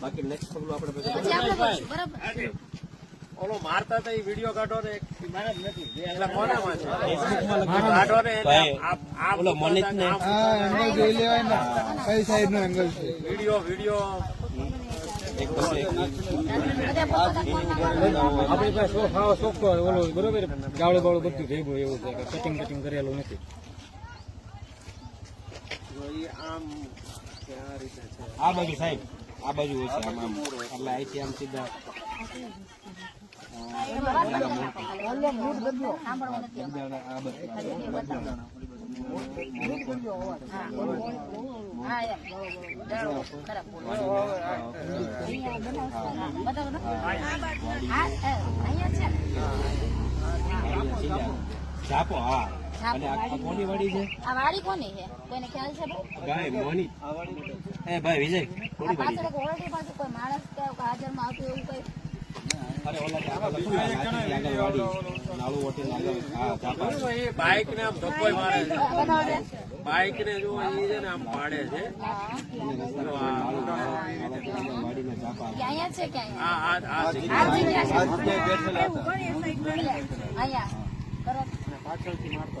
બાકી નેક્સ્ટ પગલું આપણે બરાબર. ઓલો મારતા હતા એ વીડિયો કાઢો ને વીડિયો વીડિયો. આપણી પાસે સો ખાવા ઓલો બરોબર. ગાવડું બાવડું બધું ભેગું એવું છે કટિંગ કટિંગ કરેલું નથી. આ બાજુ સાહેબ. આ બાજુ હોય છે આમ. એટલે અહીંથી આમ સીધા છાપો હા. કોની વાડી છે? આ વાડી કોની છે? કોઈને ખ્યાલ છે ભાઈ ભાઈ મોની. એ ભાઈ વિજય. કોની પાછળ ઓલરેડી પાછું કોઈ માણસ કે હાજરમાં આવતું એવું કઈ? બાઈક ને, આમ ધક્કોય મારે છે. બનાવો ને જો એ છે ને આમ પાડે છે. પાછળથી મારતો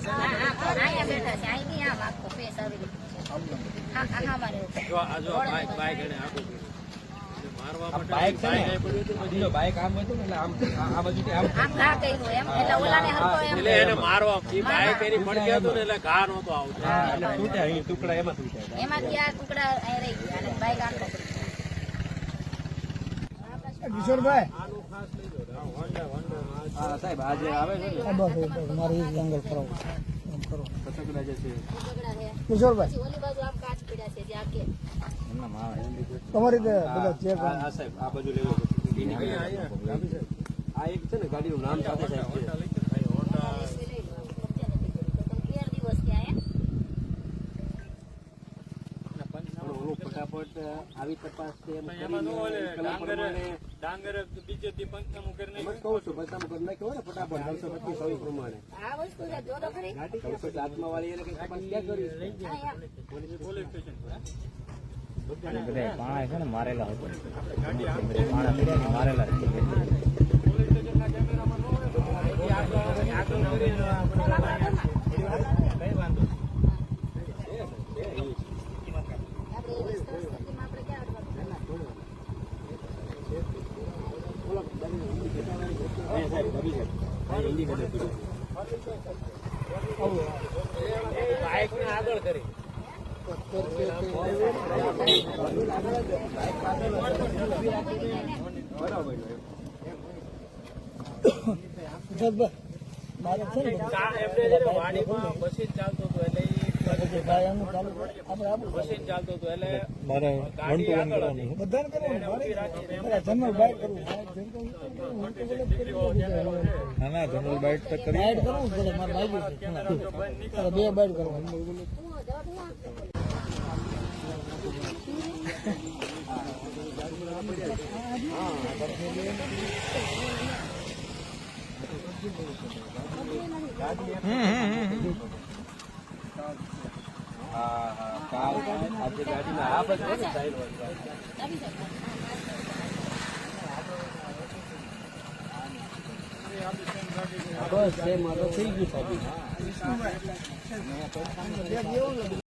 છે. બાઇક ને આમ હતું ને આમ આ આ આમ આમ ઘા કર્યું એમ એટલે ઓલાને હરકો એમ. એટલે એને મારવા એ એની ને એટલે ઘા આવતો. એટલે તૂટ્યા અહીં ટુકડા એમાં તૂટ્યા એમાંથી આ ટુકડા અહીં રહી ગયા અને બાઈક આમ પકડી. કિશોરભાઈ. હા સાહેબ આજે આવે છે ને? આ બસ મારે એ એંગલ કરાવો એમ કરો. કચકડા જે છે. કિશોરભાઈ. ઓલી બાજુ આમ કાચ પડ્યા છે જે આકે એમના માં તમારી રીતે બધા ચેક આ આ સાહેબ આ બાજુ લેવું. આ એક છે ને ગાડીનું નામ સાથે સાહેબ છે લઈ લો વચ્ચે નથી કર્યું. તો તમે તેર દિવસ ત્યાં એમ પણ ઓલું આવી તપાસ છે એમ કરીને ડાંગરે બીજે દી પંચનામું કરીને એમ કહું છું પૈસામાં કરી નાખ્યો ને ફટાફટ નવસો પચીસ આવી પ્રમાણે. આ વસ્તુ જો તો ખરી. નવસો આત્મા વાળી એને કઈ તપાસ ક્યાં કરી પોલીસ સ્ટેશન પર પાણા છે ને મારેલા હતો. મારેલા છે. પોલીસ સ્ટેશનના કેમેરામાં નો હોય તો અહીંથી આગળ આગળ કરીને કઈ વાંધો નહીં. આપણે એ વિસ્તાર સ્થિતિમાં આપણે ક્યાં અટવાનું? અહીંયા સાહેબ રવિ બાઇકને આગળ કરી કિશોરભાઈ મારે છે ને એમને વાડીમાં મશીન ચાલતું હતું એટલે ઈ ભાઈ આનું ચાલુ આપણે આપણું મશીન ચાલતું હતું એટલે મારે ગાડી આગળ હતી. બધાને કરવું મારે જનરલ બાઇક કરવું. બાઇક જનરલ કરવું હું તો બોલે ફેરી બોલે બીજા હવે. ના ના જનરલ બાઇટ તો કરી બાઇક કરવું પડે મારે લાગ્યું છે બે બાઇક કરવા હા હા. કાર આજે ગાડીના આ બાજુ હોય ને સાઈડ વાળી ચાબી છે. બસ એ મારો થઈ ગયું સાહેબ